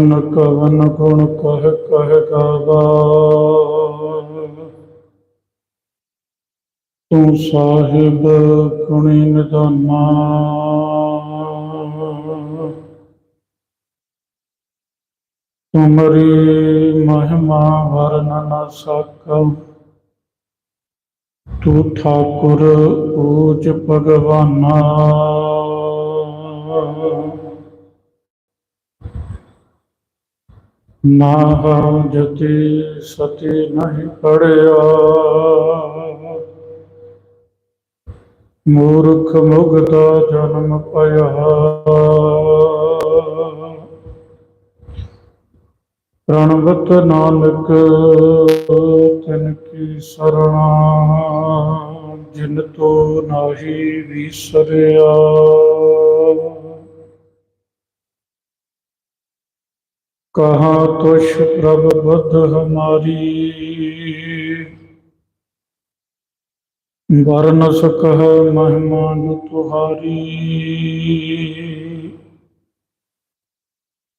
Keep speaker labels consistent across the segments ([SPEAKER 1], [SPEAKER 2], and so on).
[SPEAKER 1] ਨ ਕਵਨ ਗੁਣ ਕਹਿ ਕਹਿ ਗਾਵਾ ਤੂੰ ਸਾਹਿਬ ਗੁਣੀ ਨਿਧਾਨਾ ਤੁਮਰੀ ਮਹਿਮਾ ਵਰਨ ਨ ਸਕਉ ਤੂੰ ਠਾਕੁਰ ਊਚ ਭਗਵਾਨਾ ਨਾ ਹਉ ਜਤੀ ਸਤੀ ਨਹੀਂ ਪੜਿਆ। ਮੂਰਖ ਮੁਗਦਾ ਜਨਮ ਪਿਆ ਪ੍ਰਣਵਤ ਨਾਨਕ, ਤਿਨ ਕੀ ਸਰਣਾ, ਜਿਨ ਤੋ ਨਾਹੀ ਵਿਸਰਿਆ। कहाँ तुष तो प्रभ बुद्ध हमारी। बरनस कह मेहमान तुहारी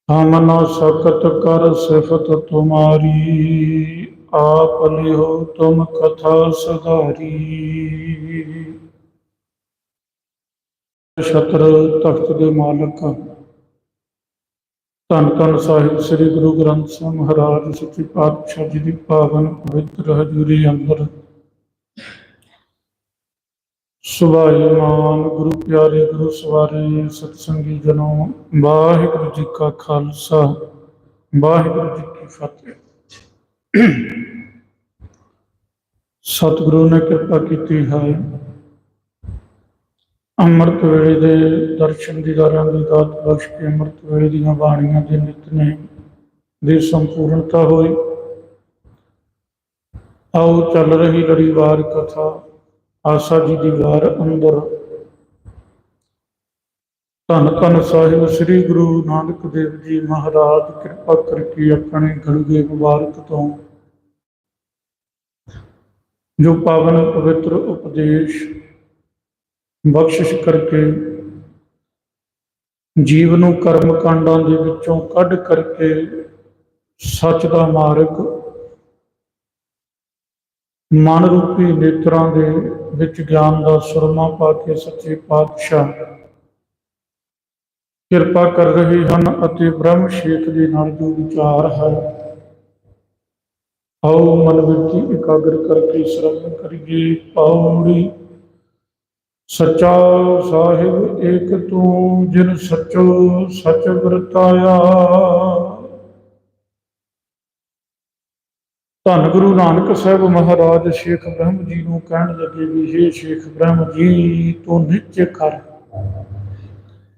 [SPEAKER 1] हम न सकत कर सिफत तुम्हारी। आप लिहो तुम कथा सदारी शत्र तख्त के मालक। ਧੰਨ ਧੰਨ ਸਾਹਿਬ, ਸ੍ਰੀ ਗੁਰੂ ਗ੍ਰੰਥ ਸਾਹਿਬ ਮਹਾਰਾਜ, ਸੱਚੇ ਪਾਤਸ਼ਾਹ ਜੀ ਦੀ ਪਾਵਨ ਪਵਿੱਤਰ ਹਜ਼ੂਰੀ ਅੰਦਰ ਸੁਭਾਈਮਾਨ ਗੁਰੂ ਪਿਆਰੇ, ਗੁਰੂ ਸਵਾਰੇ, ਸਤਸੰਗੀ ਜਨੋ, ਵਾਹਿਗੁਰੂ ਜੀ ਕਾ ਖਾਲਸਾ, ਵਾਹਿਗੁਰੂ ਜੀ ਕੀ ਫਤਿਹ। ਸਤਿਗੁਰੂ ਨੇ ਕਿਰਪਾ ਕੀਤੀ ਹੈ ਅੰਮ੍ਰਿਤ ਵੇਲੇ ਦੇ ਦਰਸ਼ਨ ਦੀਦਾਰਾਂ ਦੀ ਦਾਤ ਬਖਸ਼ ਕੇ ਅੰਮ੍ਰਿਤ ਵੇਲੇ ਦੀਆਂ ਬਾਣੀਆਂ ਦੇ ਨਿਤਨੇਮ ਦੀ ਸੰਪੂਰਨਤਾ ਹੋਈ। ਆਓ ਚੱਲ ਰਹੀ ਲੜੀਵਾਰ ਕਥਾ, ਆਸਾ ਜੀ ਦੀ ਵਾਰ ਅੰਦਰ। ਧੰਨ ਧੰਨ ਸਾਹਿਬ ਸ੍ਰੀ ਗੁਰੂ ਨਾਨਕ ਦੇਵ ਜੀ ਮਹਾਰਾਜ, ਕਿਰਪਾ ਕਰਕੇ ਆਪਣੇ ਗਲਗੇ ਮੁਬਾਰਕ ਤੋਂ ਜੋ ਪਾਵਨ ਪਵਿੱਤਰ ਉਪਦੇਸ਼ ਬਖਸ਼ਿਸ਼ ਕਰਕੇ ਜੀਵ ਨੂੰ ਕਰਮ ਕਾਂਡਾਂ ਦੇ ਵਿੱਚੋਂ ਕੱਢ ਕਰਕੇ ਸੱਚ ਦਾ ਮਾਰਗ ਮਨ ਰੂਪੀ ਨੇਤਰਾਂ ਦੇ ਵਿੱਚ ਗਿਆਨ ਦਾ ਸੁਰਮਾ ਪਾ ਕੇ ਸੱਚੇ ਪਾਤਸ਼ਾਹ ਕਿਰਪਾ ਕਰ ਰਹੇ ਹਨ ਅਤੇ ਬ੍ਰਹਮ ਸ਼ੇਖ ਦੇ ਨਾਲ ਜੋ ਵਿਚਾਰ ਹੈ, ਆਓ ਮਨ ਵਿੱਚ ਇਕਾਗਰ ਕਰਕੇ ਸ਼ਰਮ ਕਰੀਏ। ਪੌੜੀ ਸੱਚਾ ਸਾਹਿਬ, ਏਕ ਤੂੰ ਜਿਨ ਸੱਚੋ ਸੱਚ ਵਰਤਾਇਆ। ਧੰਨ ਗੁਰੂ ਨਾਨਕ ਸਾਹਿਬ ਮਹਾਰਾਜ, ਸ਼ੇਖ ਬ੍ਰਹਮ ਜੀ ਨੂੰ ਕਹਿਣ ਲੱਗੇ ਵੀ हे ਸ਼ੇਖ ਬ੍ਰਹਮ ਜੀ, ਤੂੰ ਨਿਚੇ ਕਰ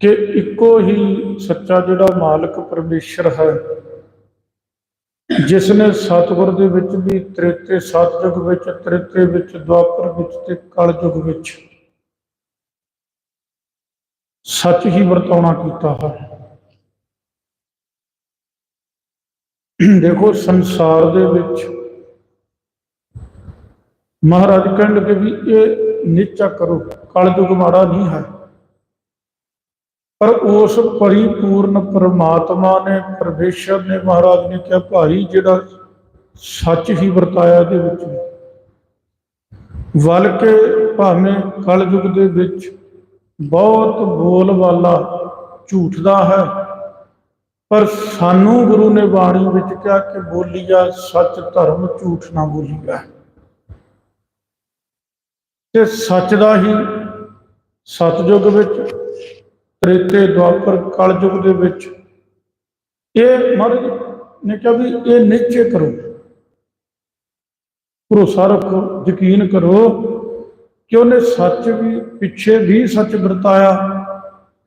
[SPEAKER 1] ਕਿ ਇੱਕੋ ਹੀ ਸੱਚਾ ਜਿਹੜਾ ਮਾਲਕ ਪਰਮੇਸ਼ਰ ਹੈ ਜਿਸ ਨੇ ਸਤਿਗੁਰ ਦੇ ਵਿੱਚ ਵੀ ਤ੍ਰੇਤੇ ਸਤਜੁਗ ਵਿੱਚ ਤ੍ਰੇਤੇ ਵਿੱਚ, ਦੁਆਪਰ ਵਿੱਚ ਤੇ ਕਲਯੁਗ ਵਿੱਚ ਸੱਚ ਹੀ ਵਰਤਾਉਣਾ ਕੀਤਾ ਹੈ। ਦੇਖੋ, ਸੰਸਾਰ ਦੇ ਵਿੱਚ ਮਹਾਰਾਜ ਕਹਿਣ ਲੱਗੇ ਵੀ ਇਹ ਨੀਚਾ ਕਰੋ, ਕਲਯੁਗ ਮਾੜਾ ਨਹੀਂ ਹੈ। ਪਰ ਉਸ ਪਰਿਪੂਰਨ ਪਰਮਾਤਮਾ ਨੇ, ਪਰਮੇਸ਼ਰ ਨੇ, ਮਹਾਰਾਜ ਨੇ ਕਿਹਾ, ਭਾਈ, ਜਿਹੜਾ ਸੱਚ ਹੀ ਵਰਤਾਇਆ ਦੇ ਵਿੱਚ ਵਲ ਕੇ ਭਾਵੇਂ ਕਲਯੁਗ ਦੇ ਵਿੱਚ ਬਹੁਤ ਬੋਲ ਵਾਲਾ ਝੂਠ ਦਾ ਹੈ। ਪਰ ਸਾਨੂੰ ਗੁਰੂ ਨੇ ਬਾਣੀ ਵਿੱਚ ਕਿਹਾ ਕਿ ਬੋਲੀਆ ਸੱਚ ਧਰਮ ਝੂਠ ਨਾ ਬੋਲੀਆ। ਤੇ ਸੱਚ ਦਾ ਹੀ ਸਤਜੁਗ ਵਿੱਚ, ਤ੍ਰੇਤੇ ਦੁਆਪਰ ਕਲਯੁਗ ਦੇ ਵਿੱਚ ਇਹ ਮਹਾਰਾਜ ਨੇ ਕਿਹਾ ਵੀ ਇਹ ਨਿਸ਼ਚੈ ਕਰੋ। ਭਰੋਸਾ ਰੱਖੋ, ਯਕੀਨ ਕਰੋ ਕਿ ਉਹਨੇ ਸੱਚ ਵੀ ਪਿੱਛੇ ਵੀ ਸੱਚ ਵਰਤਾਇਆ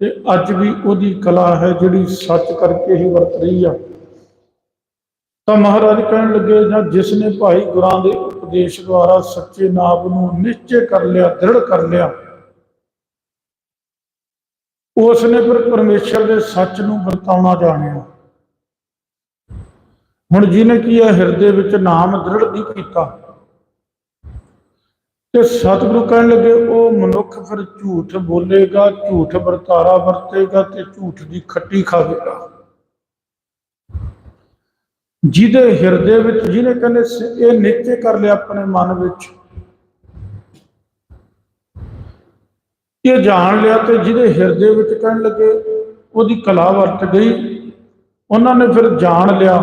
[SPEAKER 1] ਤੇ ਅੱਜ ਵੀ ਉਹਦੀ ਕਲਾ ਹੈ ਜਿਹੜੀ ਸੱਚ ਕਰਕੇ ਹੀ ਵਰਤ ਰਹੀ ਆ। ਤਾਂ ਮਹਾਰਾਜ ਕਹਿਣ ਲੱਗੇ, ਜਾਂ ਜਿਸ ਨੇ ਭਾਈ ਗੁਰਾਂ ਦੇ ਉਪਦੇਸ਼ ਦੁਆਰਾ ਸੱਚੇ ਨਾਮ ਨੂੰ ਨਿਸ਼ਚੈ ਕਰ ਲਿਆ, ਦ੍ਰਿੜ ਕਰ ਲਿਆ, ਉਸ ਨੇ ਫਿਰ ਪਰਮੇਸ਼ਰ ਦੇ ਸੱਚ ਨੂੰ ਵਰਤਾਉਣਾ ਜਾਣਿਆ। ਹੁਣ ਜਿਹਨੇ ਕੀ ਹੈ ਹਿਰਦੇ ਵਿੱਚ ਨਾਮ ਦ੍ਰਿੜ ਨਹੀਂ ਕੀਤਾ। ਤੇ ਸਤਿਗੁਰੂ ਕਹਿਣ ਲੱਗੇ, ਉਹ ਮਨੁੱਖ ਫਿਰ ਝੂਠ ਬੋਲੇਗਾ, ਝੂਠ ਵਰਤਾਰਾ ਵਰਤੇਗਾ ਤੇ ਝੂਠ ਦੀ ਖੱਟੀ ਖਾਵੇਗਾ ਜਿਹਦੇ ਹਿਰਦੇ ਵਿੱਚ, ਜਿਹਨੇ ਕਹਿੰਦੇ ਸ- ਇਹ ਨਿਸ਼ਚੈ ਕਰ ਲਿਆ ਆਪਣੇ ਮਨ ਵਿੱਚ। ਇਹ ਜਾਣ ਲਿਆ ਤੇ ਜਿਹਦੇ ਹਿਰਦੇ ਵਿੱਚ ਕਹਿਣ ਲੱਗੇ, ਉਹਦੀ ਕਲਾ ਵਰਤ ਗਈ। ਉਹਨਾਂ ਨੇ ਫਿਰ ਜਾਣ ਲਿਆ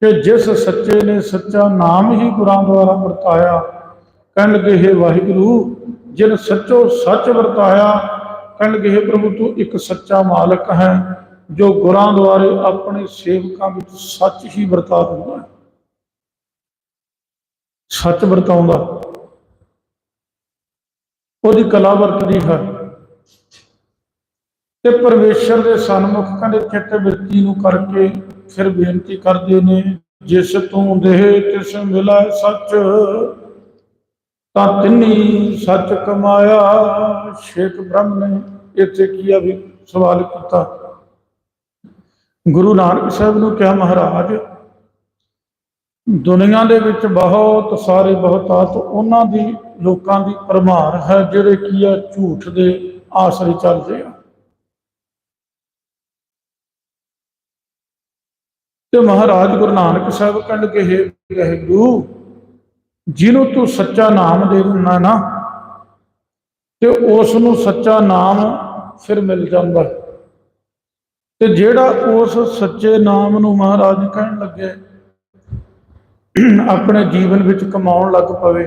[SPEAKER 1] ਕਿ ਜਿਸ ਸੱਚੇ ਨੇ ਸੱਚਾ ਨਾਮ ਹੀ ਗੁਰਾਂ ਦੁਆਰਾ ਵਰਤਾਇਆ। ਕਹਿਣ ਲੱਗੇ, ਹੈ ਵਾਹਿਗੁਰੂ, ਜਿਨ ਸੱਚੋ ਸੱਚ ਵਰਤਾਇਆ, ਕਹਿਣ ਲੱਗੇ, ਹੈ ਪ੍ਰਭੂ, ਤੂੰ ਇੱਕ ਸੱਚਾ ਮਾਲਕ ਹੈ, ਜੋ ਗੁਰਾਂ ਦੁਆਰੇ ਆਪਣੇ ਸੇਵਕਾਂ ਵਿੱਚ ਸੱਚ ਹੀ ਵਰਤਾ ਦਿੰਦਾ ਹੈ। ਸੱਚ ਵਰਤਾਉਂਦਾ। ਉਹਦੀ ਕਲਾ ਵਰਤਦੀ ਹੈ। ਤੇ ਪਰਮੇਸ਼ਰ ਦੇ ਸਨਮੁਖ ਕਹਿੰਦੇ ਚਿੱਤ ਬਿਰਤੀ ਨੂੰ ਕਰਕੇ ਫਿਰ ਬੇਨਤੀ ਕਰਦੇ ਨੇ, ਜਿਸ ਤੂੰ ਦੇਹ ਤਿਸ ਮਿਲਾ ਸੱਚ ਤਾਂ ਤਿੰਨੀ ਸੱਚ ਕਮਾਇਆ ਸ਼ੇਖ ਬ੍ਰਹਮ ਨੇ ਇੱਥੇ ਕੀ ਆ ਵੀ ਸਵਾਲ ਕੀਤਾ। ਗੁਰੂ ਨਾਨਕ ਸਾਹਿਬ ਨੂੰ ਕਿਹਾ, ਮਹਾਰਾਜ, ਦੁਨੀਆ ਦੇ ਵਿੱਚ ਬਹੁਤ ਸਾਰੇ ਬਹੁਤਾਤ ਉਹਨਾਂ ਦੀ ਲੋਕਾਂ ਦੀ ਪਰਮਾਰ ਹੈ, ਜਿਹੜੇ ਕੀ ਆ ਝੂਠ ਦੇ ਆਸਰੇ ਚੱਲਦੇ ਆ। ਤੇ ਮਹਾਰਾਜ ਗੁਰੂ ਨਾਨਕ ਸਾਹਿਬ ਕਹਿੰਦੇ ਕਿ ਹੈ ਵਾਹਿਗੁਰੂ ਜਿਹਨੂੰ ਤੂੰ ਸੱਚਾ ਨਾਮ ਦੇ ਦਿੰਦਾ ਨਾ, ਤੇ ਉਸ ਨੂੰ ਸੱਚਾ ਨਾਮ ਫਿਰ ਮਿਲ ਜਾਂਦਾ। ਤੇ ਜਿਹੜਾ ਉਸ ਸੱਚੇ ਨਾਮ ਨੂੰ ਮਹਾਰਾਜ ਕਹਿਣ ਲੱਗੇ, ਆਪਣੇ ਜੀਵਨ ਵਿੱਚ ਕਮਾਉਣ ਲੱਗ ਪਵੇ,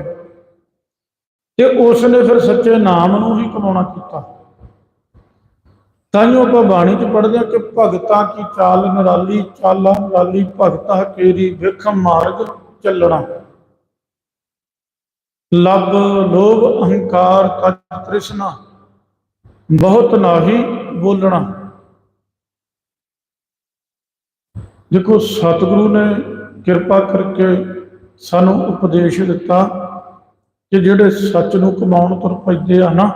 [SPEAKER 1] ਤੇ ਉਸ ਨੇ ਫਿਰ ਸੱਚੇ ਨਾਮ ਨੂੰ ਹੀ ਕਮਾਉਣਾ ਕੀਤਾ। ਤਾਈਓ ਆਪਾਂ ਬਾਣੀ ਚ ਪੜ੍ਹਦੇ ਹਾਂ ਕਿ ਭਗਤਾਂ ਕੀ ਚਾਲ, ਨਿਰਾਲੀ, ਚਾਲਾਂ ਨਿਰਾਲੀ ਭਗਤਾ ਕੇਰੀ ਵਿਖਮ ਮਾਰਗ ਚੱਲਣਾ। ਲਬ ਲੋਭ, ਅਹੰਕਾਰ, ਤਜ ਤ੍ਰਿਸ਼ਨਾ, ਬਹੁਤ ਨਾਹੀ ਬੋਲਣਾ। ਦੇਖੋ, ਸਤਿਗੁਰੂ ਨੇ ਕਿਰਪਾ ਕਰਕੇ ਸਾਨੂੰ ਉਪਦੇਸ਼ ਦਿੱਤਾ ਕਿ ਜਿਹੜੇ ਸੱਚ ਨੂੰ ਕਮਾਉਣ ਤੁਰ ਪੈਂਦੇ ਆ ਨਾ,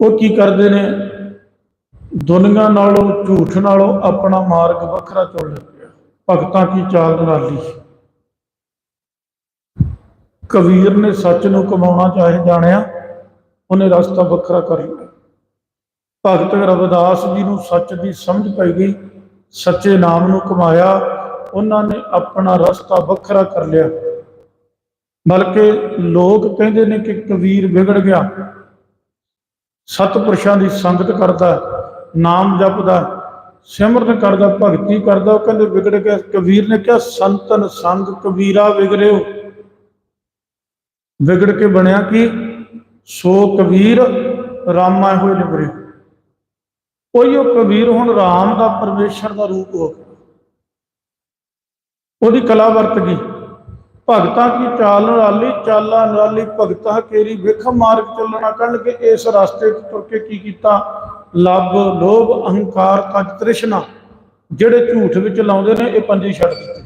[SPEAKER 1] ਉਹ ਕੀ ਕਰਦੇ ਨੇ? ਦੁਨੀਆ ਨਾਲੋਂ, ਝੂਠ ਨਾਲੋਂ ਆਪਣਾ ਮਾਰਗ ਵੱਖਰਾ ਚੁਣ ਲੈਂਦੇ ਆ। ਭਗਤਾਂ ਕੀ ਚਾਲ ਨਿਰਾਲੀ ਕਬੀਰ ਨੇ ਸੱਚ ਨੂੰ ਕਮਾਉਣਾ ਚਾਹੇ ਜਾਣਿਆ, ਉਹਨੇ ਰਸਤਾ ਵੱਖਰਾ ਕਰ ਲਿਆ। ਭਗਤ ਰਵਿਦਾਸ ਜੀ ਨੂੰ ਸੱਚ ਦੀ ਸਮਝ ਪੈ ਗਈ, ਸੱਚੇ ਨਾਮ ਨੂੰ ਕਮਾਇਆ, ਉਹਨਾਂ ਨੇ ਆਪਣਾ ਰਸਤਾ ਵੱਖਰਾ ਕਰ ਲਿਆ। ਬਲਕਿ ਲੋਕ ਕਹਿੰਦੇ ਨੇ ਕਿ ਕਬੀਰ ਵਿਗੜ ਗਿਆ। ਸਤਪੁਰਸ਼ਾਂ ਦੀ ਸੰਗਤ ਕਰਦਾ, ਨਾਮ ਜਪਦਾ, ਸਿਮਰਨ ਕਰਦਾ, ਭਗਤੀ ਕਰਦਾ, ਉਹ ਕਹਿੰਦੇ ਵਿਗੜ ਗਿਆ। ਕਬੀਰ ਨੇ ਕਿਹਾ, ਸੰਤਨ ਸੰਗ ਕਬੀਰਾ ਵਿਗੜਿਓ। ਵਿਗੜ ਕੇ ਬਣਿਆ ਕਿ? ਸੋ ਕਬੀਰ ਰਾਮਾ ਹੋਏ ਨਿਬਰੇ ਉਹੀ ਉਹ ਕਬੀਰ ਹੁਣ ਰਾਮ ਦਾ ਪਰਮੇਸ਼ਰ ਦਾ ਰੂਪ ਹੋ ਗਿਆ। ਉਹਦੀ ਕਲਾ ਵਰਤ ਗਈ। ਭਗਤਾਂ ਕੀ ਚਾਲ ਨਿਰਾਲੀ, ਚਾਲਾਂ ਨਿਰਾਲੀ, ਭਗਤਾਂ ਕੇਰੀ ਵਿਖ ਮਾਰਗ ਚੱਲਣਾ ਕਹਿਣ ਕੇ ਇਸ ਰਸਤੇ ਤੇ ਤੁਰ ਕੇ ਕੀ ਕੀਤਾ? ਲੱਭ, ਲੋਭ, ਅਹੰਕਾਰ, ਤਜ, ਤ੍ਰਿਸ਼ਨਾ। ਜਿਹੜੇ ਝੂਠ ਵਿੱਚ ਲਾਉਂਦੇ ਨੇ, ਇਹ ਪੰਜੀ ਛੱਡ ਦਿੱਤੇ।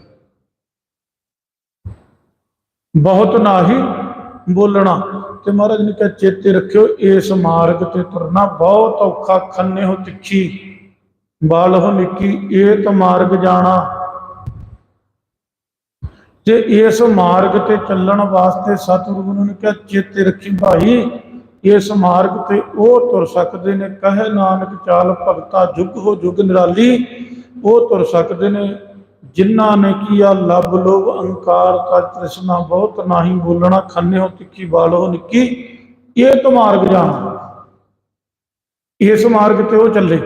[SPEAKER 1] ਬਹੁਤ ਨਾਹੀ ਬੋਲਣਾ ਤੇ ਮਹਾਰਾਜ ਨੇ ਕਿਹਾ, ਚੇਤੇ ਰੱਖਿਓ, ਇਸ ਮਾਰਗ ਤੇ ਤੁਰਨਾ ਬਹੁਤ ਔਖਾ, ਖੰਨੇ ਹੋ ਤਿੱਖੀ, ਬਾਲ ਹੋ ਨਿੱਕੀ, ਇਹ ਤਾਂ ਮਾਰਗ ਜਾਣਾ। ਤੇ ਇਸ ਮਾਰਗ ਤੇ ਚੱਲਣ ਵਾਸਤੇ ਸਤਿਗੁਰੂ ਨੂੰ ਕਿਹਾ, ਚੇਤੇ ਰੱਖੀ ਭਾਈ, ਇਸ ਮਾਰਗ ਤੇ ਉਹ ਤੁਰ ਸਕਦੇ ਨੇ, ਕਹੇ ਨਾਨਕ ਚਾਲ ਭਗਤਾ ਜੁਗ ਹੋ ਜੁਗ ਨਿਰਾਲੀ, ਉਹ ਤੁਰ ਸਕਦੇ ਨੇ। ਜਿਨ੍ਹਾਂ ਨੇ ਕੀਆ ਲਬ ਲੋਭ, ਅਹੰਕਾਰ ਤਜ ਤ੍ਰਿਸ਼ਨਾ ਬਹੁਤ ਨਾਹੀ ਬੋਲਣਾ ਖੰਨੇ ਹੋ ਤਿੱਖੀ ਬਾਲੋ ਨਿੱਕੀ, ਇਹ ਤਾਂ ਮਾਰਗ ਜਾਣਾ। ਇਸ ਮਾਰਗ ਤੇ ਉਹ ਚੱਲੇ।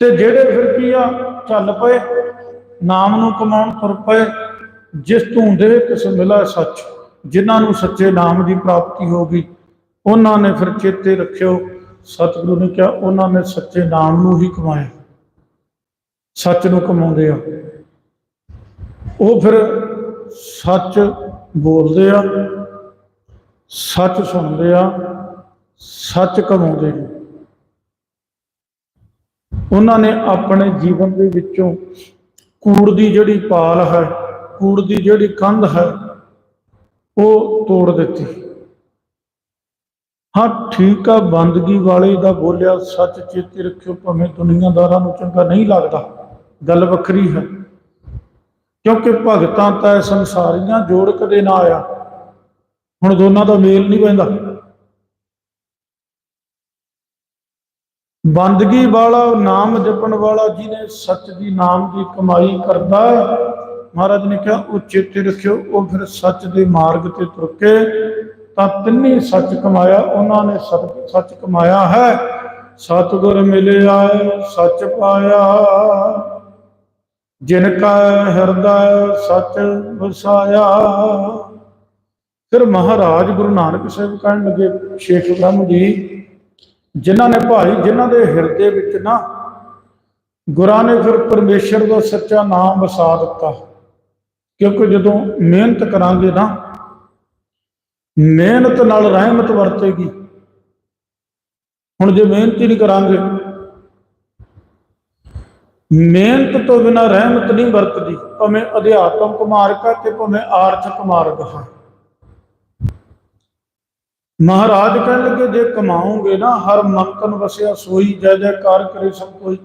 [SPEAKER 1] ਤੇ ਜਿਹੜੇ ਫਿਰ ਕੀ ਆ ਚੱਲ ਪਏ, ਨਾਮ ਨੂੰ ਕਮਾਉਣ ਤੁਰ ਪਏ, ਜਿਸ ਤੂੰ ਦੇ ਕਿਸ ਮਿਲਾ ਸੱਚ, ਜਿਨ੍ਹਾਂ ਨੂੰ ਸੱਚੇ ਨਾਮ ਦੀ ਪ੍ਰਾਪਤੀ ਹੋ ਗਈ, ਉਹਨਾਂ ਨੇ ਫਿਰ ਚੇਤੇ ਰੱਖਿਓ, ਸਤਿਗੁਰੂ ਨੇ ਕਿਹਾ, ਉਹਨਾਂ ਨੇ ਸੱਚੇ ਨਾਮ ਨੂੰ ਹੀ ਕਮਾਇਆ। ਸੱਚ ਨੂੰ ਕਮਾਉਂਦੇ ਆ। ਉਹ ਫਿਰ ਸੱਚ ਬੋਲਦੇ ਆ, ਸੱਚ ਸੁਣਦੇ ਆ, ਸੱਚ ਕਮਾਉਂਦੇ ਨੇ। ਉਹਨਾਂ ਨੇ ਆਪਣੇ ਜੀਵਨ ਦੇ ਵਿੱਚੋਂ ਕੂੜ ਦੀ ਜਿਹੜੀ ਪਾਲ ਹੈ, ਕੂੜ ਦੀ ਜਿਹੜੀ ਕੰਧ ਹੈ, ਉਹ ਤੋੜ ਦਿੱਤੀ। ਹਾਂ, ਠੀਕ ਆ, ਬੰਦਗੀ ਵਾਲੇ ਦਾ ਬੋਲਿਆ, ਸੱਚ ਚੇਤੇ ਰੱਖਿਓ, ਭਾਵੇਂ ਦੁਨੀਆਦਾਰਾਂ ਨੂੰ ਚੰਗਾ ਨਹੀਂ ਲੱਗਦਾ। ਗੱਲ ਵੱਖਰੀ ਹੈ। ਕਿਉਂਕਿ ਭਗਤਾਂ ਤਾਂ ਸੰਸਾਰੀਆਂ ਜੋੜ ਕਦੇ ਨਾ ਆਇਆ। ਹੁਣ ਦੋਨਾਂ ਦਾ ਮੇਲ ਨਹੀਂ ਪੈਂਦਾ। ਬੰਦਗੀ ਵਾਲਾ, ਨਾਮ ਜਪਣ ਵਾਲਾ ਜਿਹਨੇ ਸੱਚ ਦੀ ਨਾਮ ਦੀ ਕਮਾਈ ਕਰਦਾ ਮਹਾਰਾਜ ਨੇ ਕਿਹਾ, ਉਹ ਚੇਤੇ ਰੱਖਿਓ, ਉਹ ਫਿਰ ਸੱਚ ਦੇ ਮਾਰਗ ਤੇ ਤੁਰ ਕੇ ਤਾਂ ਤਿੰਨੇ ਸੱਚ ਕਮਾਇਆ, ਉਹਨਾਂ ਨੇ ਸਤ- ਸੱਚ ਕਮਾਇਆ ਹੈ। ਸਤਿਗੁਰ ਮਿਲਿਆ, ਸੱਚ ਪਾਇਆ। ਜਿਨ ਕਾ ਹਿਰਦਾ ਸੱਚ ਵਸਾਇਆ। ਫਿਰ ਮਹਾਰਾਜ ਗੁਰੂ ਨਾਨਕ ਸਾਹਿਬ ਕਹਿਣ ਲੱਗੇ, ਸ਼ੇਖ ਬ੍ਰਹਮ ਜੀ, ਜਿਨ੍ਹਾਂ ਨੇ ਭਾਈ, ਜਿਨ੍ਹਾਂ ਦੇ ਹਿਰਦੇ ਵਿੱਚ ਨਾ ਗੁਰਾਂ ਨੇ ਫਿਰ ਪਰਮੇਸ਼ਰ ਦਾ ਸੱਚਾ ਨਾਮ ਵਸਾ ਦਿੱਤਾ। ਕਿਉਂਕਿ ਜਦੋਂ ਮਿਹਨਤ ਕਰਾਂਗੇ ਨਾ, ਮਿਹਨਤ ਨਾਲ ਰਹਿਮਤ ਵਰਤੇਗੀ। ਹੁਣ ਜੇ ਮਿਹਨਤ ਹੀ ਨਹੀਂ ਕਰਾਂਗੇ ਮਿਹਨਤ ਤੋਂ ਬਿਨਾ ਰਹਿਮਤ ਨਹੀਂ ਵਰਤਦੀ, ਭਾਵੇਂ ਅਧਿਆਤਮਕ ਮਾਰਗ ਹੈ ਤੇ ਭਾਵੇਂ ਆਰਥਿਕ ਮਾਰਗ ਹੈ ਮਹਾਰਾਜ ਕਹਿਣ ਲੱਗੇ, ਜੇ ਕਮਾਓਗੇ ਨਾ, ਹਰ ਮੰਤਨ ਵਸਿਆ ਸੋਈ, ਜੈ ਜੈਕਾਰ ਕਰੇ ਸਭ ਕੋਈ।